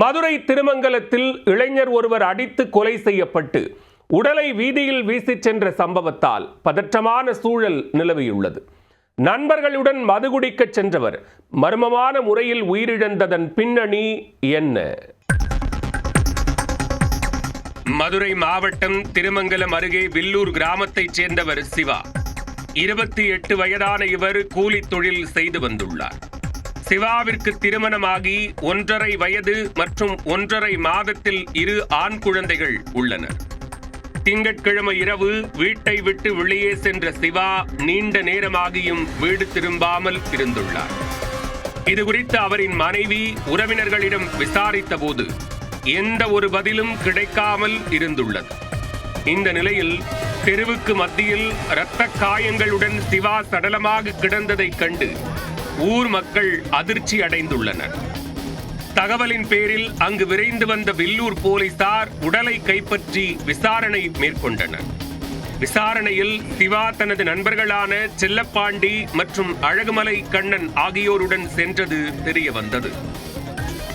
மதுரை திருமங்கலத்தில் இளைஞர் ஒருவர் அடித்து கொலை செய்யப்பட்டு உடலை வீதியில் வீசிச் சென்ற சம்பவத்தால் பதற்றமான சூழல் நிலவியுள்ளது. நண்பர்களுடன் மது குடிக்கச் சென்றவர் மர்மமான முறையில் உயிரிழந்ததன் பின்னணி என்ன? மதுரை மாவட்டம் திருமங்கலம் அருகே வில்லூர் கிராமத்தைச் சேர்ந்தவர் சிவா. இருபத்தி எட்டு வயதான இவர் கூலி தொழில் செய்து வந்துள்ளார். சிவாவிற்கு திருமணமாகி ஒன்றரை வயது மற்றும் ஒன்றரை மாதத்தில் இரு ஆண் குழந்தைகள் உள்ளனர். திங்கட்கிழமை இரவு வீட்டை விட்டு வெளியே சென்ற சிவா நீண்ட நேரமாகியும் வீடு திரும்பாமல் இருந்துள்ளார். இதுகுறித்து அவரின் மனைவி உறவினர்களிடம் விசாரித்த போது எந்த ஒரு பதிலும் கிடைக்காமல் இருந்துள்ளது. இந்த நிலையில் தெருவுக்கு மத்தியில் இரத்த காயங்களுடன் சிவா சடலமாக கிடந்ததைக் கண்டு ஊர் மக்கள் அதிர்ச்சி அடைந்துள்ளனர். தகவலின் பேரில் அங்கு விரைந்து வந்த வில்லூர் போலீசார் உடலை கைப்பற்றி விசாரணை மேற்கொண்டனர். விசாரணையில் சிவா தனது நண்பர்களான செல்லப்பாண்டி மற்றும் அழகுமலை கண்ணன் ஆகியோருடன் சென்றது தெரிய வந்தது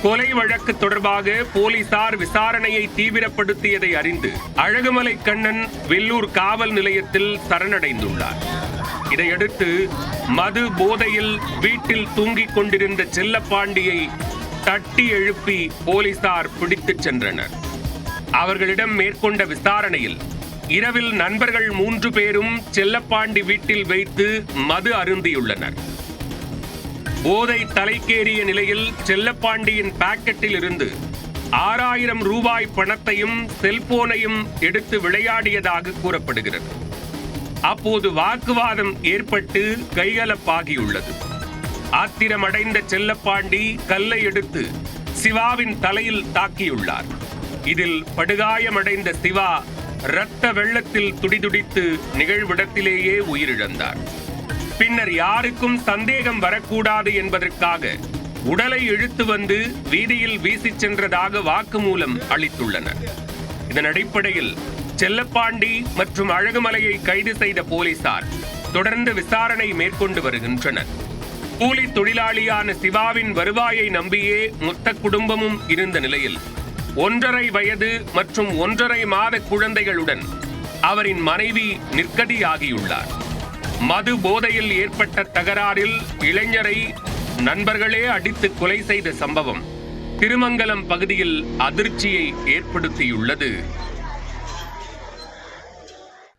கொலை வழக்கு தொடர்பாக போலீசார் விசாரணையை தீவிரப்படுத்தியதை அறிந்து அழகுமலை கண்ணன் வெள்ளூர் காவல் நிலையத்தில் சரணடைந்துள்ளார். இதையடுத்து மது போதையில் வீட்டில் தூங்கிக் கொண்டிருந்த செல்லப்பாண்டியை தட்டி எழுப்பி போலீசார் பிடித்துச் சென்றனர். அவர்களிடம் மேற்கொண்ட விசாரணையில் இரவில் நண்பர்கள் மூன்று பேரும் செல்லப்பாண்டி வீட்டில் வைத்து மது அருந்தியுள்ளனர். போதை தலைக்கேறிய நிலையில் செல்லப்பாண்டியின் பாக்கெட்டில் இருந்து ஆறாயிரம் ரூபாய் பணத்தையும் செல்போனையும் எடுத்து விளையாடியதாக கூறப்படுகிறது. அப்போது வாக்குவாதம் ஏற்பட்டு கைகலப்பாகியுள்ளது. ஆத்திரமடைந்த செல்லப்பாண்டி கல்லை எடுத்து சிவாவின் தலையில் தாக்கியுள்ளார். இதில் படுகாயமடைந்த சிவா இரத்த வெள்ளத்தில் துடிதுடித்து நிகழ்விடத்திலேயே உயிரிழந்தார். பின்னர் யாருக்கும் சந்தேகம் வரக்கூடாது என்பதற்காக உடலை இழுத்து வந்து வீதியில் வீசிச் சென்றதாக வாக்குமூலம் அளித்துள்ளனர். இதன் அடிப்படையில் செல்லப்பாண்டி மற்றும் அழகுமலையை கைது செய்த போலீசார் தொடர்ந்து விசாரணை மேற்கொண்டு வருகின்றனர். கூலி தொழிலாளியான சிவாவின் வருவாயை நம்பியே மொத்த குடும்பமும் இருந்த நிலையில் ஒன்றரை வயது மற்றும் ஒன்றரை மாத குழந்தைகளுடன் அவரின் மனைவி நிற்கதியாகியுள்ளார். மது போதையில் ஏற்பட்ட தகராறில் இளைஞரை நண்பர்களே அடித்து கொலை செய்த சம்பவம் திருமங்கலம் பகுதியில் அதிர்ச்சியை ஏற்படுத்தியுள்ளது.